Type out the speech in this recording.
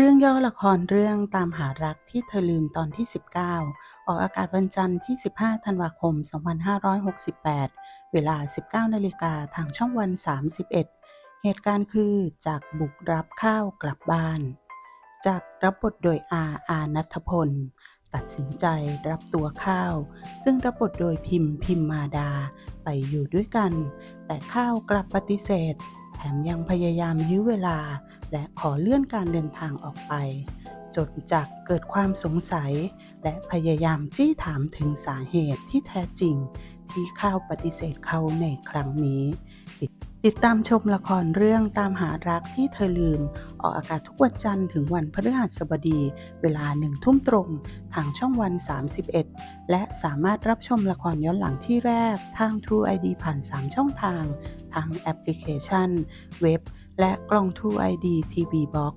เรื่องย่อละครเรื่องตามหารักที่เธอลืมตอนที่ 19 ออกอากาศวันจันทร์ที่ 15 ธันวาคม 2568 เวลา 19 นาฬิกาทางช่องวัน 31 เหตุการณ์คือจากบุกรับข้าวกลับบ้าน จากรับบทโดยอาอานัทพล ตัดสินใจรับตัวข้าว ซึ่งรับบทโดยพิมพ์พิมมาดา ไปอยู่ด้วยกัน แต่ข้าวกลับปฏิเสธ แถมยังพยายามยื้อเวลา และขอเลื่อนการเดินทางออกไป จนจากเกิดความสงสัย และพยายามจี้ถามถึงสาเหตุที่แท้จริง ที่ข้าวปฏิเสธเขาในครั้งนี้ติดติดตามชมละครเรื่องตามหารักที่เธอลืม ออกอากาศทุกวันจันทร์ถึงวันพฤหัสบดี เวลาหนึ่งทุ่มตรง ทางช่องวัน 31 และสามารถรับชมละครย้อนหลังที่แรก ทาง True ID ผ่าน 3 ช่องทางทั้งแอปพลิเคชัน เว็บ และกล่อง True ID TV Box